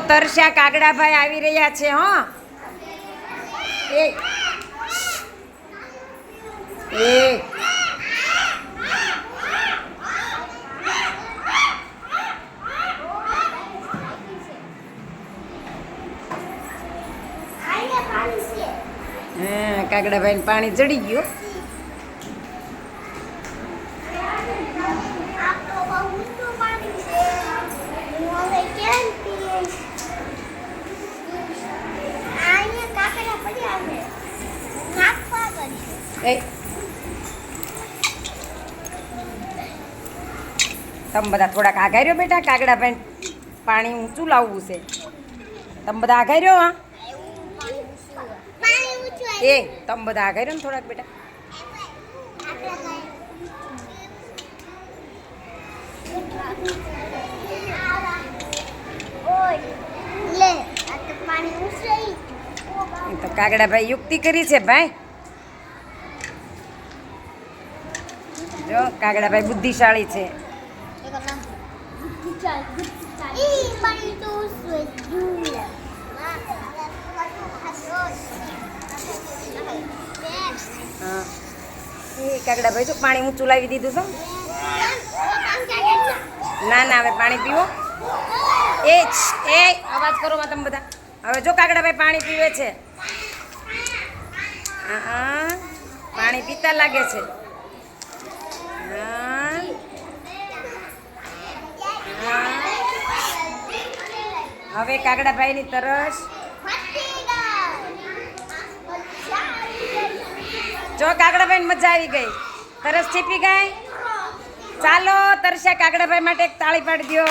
તરસ્યા કાગડાભાઈ આવી રહ્યા છે હો. એ. કાગડાભાઈ પાણી ચડી ગયું. તમે બધા થોડાક આઘાર્યો બેટા કાગડાભાઈ પાણી ઊંચું લાવવું છે. તમે બધા આઘાર્યો હા? એ તમે બધા આઘાર્યો ને થોડાક બેટા? તો તો કાગડાભાઈ યુક્તિ કરી છે ભાઈ. જો, કાગડાભાઈ બુદ્ધિશાળી છે. કાગડાભાઈ જો, પાણી ઊંચું લાવી દીધું છે. ના ના, હવે પાણી પીવો. એ એ અવાજ કરો માં તમે બધા. હવે જો, કાગડાભાઈ પાણી પીવે છે. પાણી પીતા લાગે છે. હા હવે કાગડાભાઈની તરસ. જો કાગડાભાઈ મજા આવી ગઈ. તરસ છીપી ગઈ? ચાલો, તરસ્યા કાગડાભાઈ માટે એક તાળી પાડી દો